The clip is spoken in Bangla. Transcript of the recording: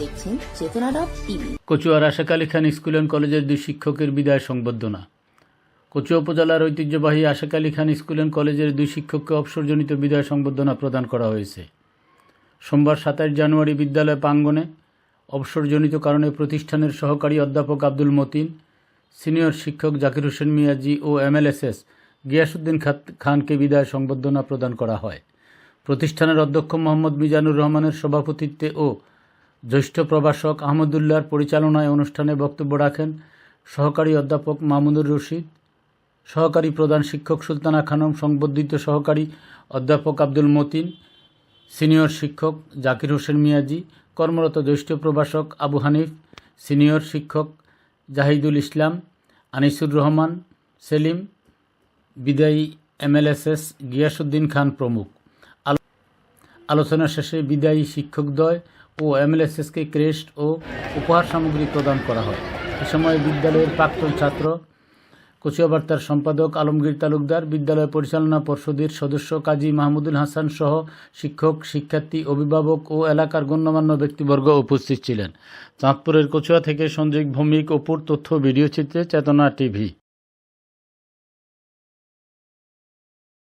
দেখছেন চেতনা ডট টিভি। কচুয়ার আশাক আলী খান স্কুল অ্যান্ড কলেজের দুই শিক্ষকের বিদায় সংবর্ধনা। কচুয়া উপজেলার ঐতিহ্যবাহী আশাক আলী খান স্কুল অ্যান্ড কলেজের দুই শিক্ষককে অবসরজনিত বিদায় সংবর্ধনা প্রদান করা হয়েছে। সোমবার সাতাশ জানুয়ারি বিদ্যালয় প্রাঙ্গণে অবসরজনিত কারণে প্রতিষ্ঠানের সহকারী অধ্যাপক আব্দুল মতিন, সিনিয়র শিক্ষক জাকির হোসেন মিয়াজি ও এমএলএসএস গিয়াসুদ্দিন খানকে বিদায় সংবর্ধনা প্রদান করা হয়। প্রতিষ্ঠানের অধ্যক্ষ মোহাম্মদ মিজানুর রহমানের সভাপতিত্বে ও জ্যেষ্ঠ প্রভাষক আহমদুল্লাহর পরিচালনায় অনুষ্ঠানে বক্তব্য রাখেন সহকারী অধ্যাপক মামুনুর রশিদ, সহকারী প্রধান শিক্ষক সুলতানা খানম, সংবর্ধিত সহকারী অধ্যাপক আব্দুল মতিন, সিনিয়র শিক্ষক জাকির হোসেন মিয়াজি, কর্মরত জ্যেষ্ঠ প্রভাষক আবু হানিফ, সিনিয়র শিক্ষক জাহিদুল ইসলাম, আনিসুর রহমান, সেলিম, বিদায়ী এমএলএসএস গিয়াসুদ্দিন খান প্রমুখ। আলো- আলোচনা শেষে বিদায়ী শিক্ষকদ্বয় ও এমএলএসএসকে ক্রেস্ট ও উপহার সামগ্রী প্রদান করা হয়। এ সময় বিদ্যালয়ের প্রাক্তন ছাত্র কচুয়া বার্তার সম্পাদক, আলমগীর তালুকদার, বিদ্যালয় পরিচালনা পর্ষদের সদস্য কাজী মাহমুদুল হাসান সহ শিক্ষক, শিক্ষার্থী, অভিভাবক ও এলাকার গণ্যমান্য ব্যক্তিবর্গ উপস্থিত ছিলেন। চাঁদপুরের কচুয়া থেকে সঞ্জয় ভৌমিক অপুর তথ্য, ভিডিও চিত্রে, চেতনা টিভি।